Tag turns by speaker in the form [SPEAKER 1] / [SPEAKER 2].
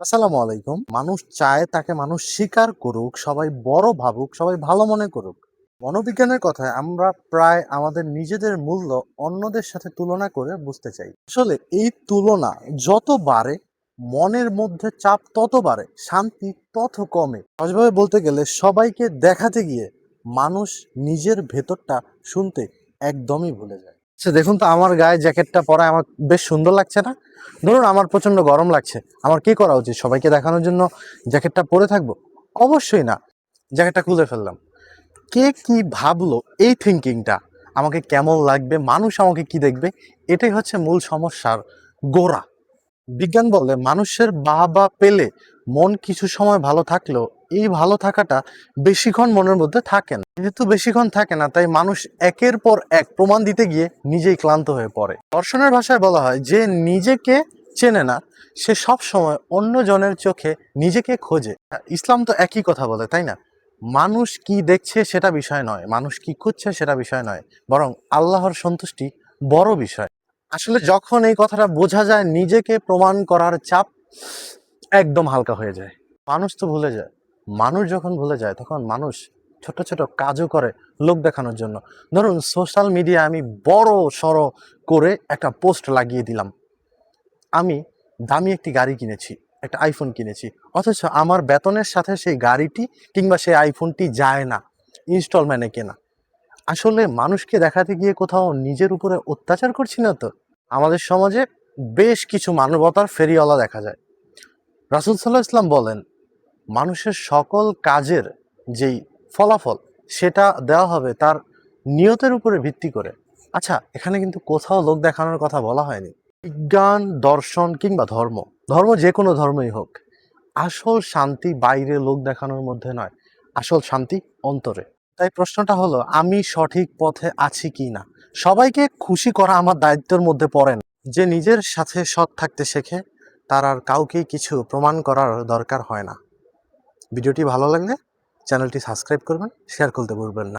[SPEAKER 1] আসসালামু আলাইকুম। মানুষ চায় তাকে মানুষ স্বীকার করুক, সবাই বড় ভাবুক, সবাই ভালো মনে করুক। মনোবিজ্ঞানের কথায় আমরা প্রায় আমাদের নিজেদের মূল্য অন্যদের সাথে তুলনা করে বুঝতে চাই। আসলে এই তুলনা যত বাড়ে, মনের মধ্যে চাপ তত বাড়ে, শান্তি তত কমে। সহজভাবে বলতে গেলে সবাইকে দেখাতে গিয়ে মানুষ নিজের ভেতরটা শুনতে একদমই ভুলে যায়। আচ্ছা দেখুন তো, আমার গায়ে জ্যাকেটটা পরায় আমার বেশ সুন্দর লাগছে না? ধরুন আমার প্রচণ্ড গরম লাগছে, আমার কি করা উচিত? সবাইকে দেখানোর জন্য জ্যাকেটটা পরে থাকব? অবশ্যই না। জ্যাকেটটা খুলে ফেললাম। কে কি ভাবলো এই থিঙ্কিংটা আমাকে কেমন লাগবে? মানুষ আমাকে কি দেখবে? এটাই হচ্ছে মূল সমস্যার গোড়া। বিজ্ঞান বলে মানুষের বাহবা পেলে মন কিছু সময় ভালো থাকলেও এই ভালো থাকাটা বেশিক্ষণ মনের মধ্যে থাকে না। যেহেতু বেশিক্ষণ থাকে না, তাই মানুষ একের পর এক প্রমাণ দিতে গিয়ে নিজেই ক্লান্ত হয়ে পড়ে। দর্শনের ভাষায় বলা হয়, যে নিজেকে চেনে না, সে সব সময় অন্য জনের চোখে নিজেকে খোঁজে। ইসলাম তো একই কথা বলে, তাই না? মানুষ কি দেখছে সেটা বিষয় নয়, মানুষ কি খুঁজছে সেটা বিষয় নয়, বরং আল্লাহর সন্তুষ্টি বড় বিষয়। আসলে যখন এই কথাটা বোঝা যায়, নিজেকে প্রমাণ করার চাপ একদম হালকা হয়ে যায়। মানুষ তো ভুলে যায়। মানুষ যখন ভুলে যায়, তখন মানুষ ছোট ছোট কাজও করে লোক দেখানোর জন্য। ধরুন সোশ্যাল মিডিয়া আমি বড় সড়ো করে একটা পোস্ট লাগিয়ে দিলাম। আমি দামি একটি গাড়ি কিনেছি, একটা আইফোন কিনেছি। অথচ আমার বেতনের সাথে সেই গাড়িটি কিংবা সেই আইফোনটি যায় না ইনস্টলমেন্টে কেনা। আসলে মানুষকে দেখাতে গিয়ে কোথাও নিজের উপরে অত্যাচার করছি না তো? আমাদের সমাজে বেশ কিছু মানবতার ফেরিওয়ালা দেখা যায়। রাসুল সাল্লাহ ইসলাম বলেন, মানুষের সকল কাজের যেই ফলাফল সেটা দেওয়া হবে তার নিয়তের উপরে ভিত্তি করে। আচ্ছা এখানে কিন্তু কোথাও লোক দেখানোর কথা বলা হয়নি। বিজ্ঞান, দর্শন কিংবা ধর্ম ধর্ম যে কোনো ধর্মই হোক, আসল শান্তি বাইরে লোক দেখানোর মধ্যে নয়, আসল শান্তি অন্তরে। তাই প্রশ্নটা হলো, আমি সঠিক পথে আছি কি না? সবাইকে খুশি করা আমার দায়িত্বের মধ্যে পড়ে না। যে নিজের সাথে সৎ থাকতে শেখে, তার আর কাউকেই কিছু প্রমাণ করার দরকার হয় না। ভিডিওটি ভালো লাগলে চ্যানেলটি সাবস্ক্রাইব করবেন, শেয়ার করতে ভুলবেন না।